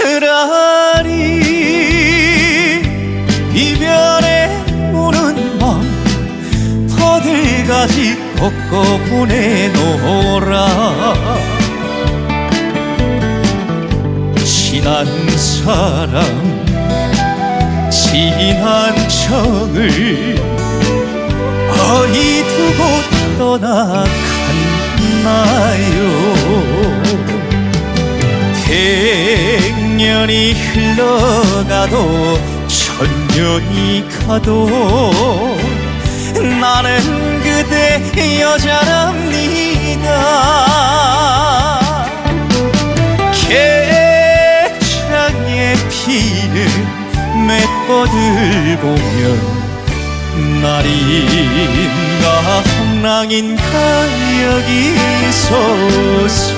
차라리. 이별에 우는 맘 어딜까지 꺾어 보내노라. 지난 사람 지난 정을 백년이 흘러가도 천년이 가도 나는 그대 여자랍니다. 개창에 피는 맷버들 보면 날인가 풍랑인가 여기 서서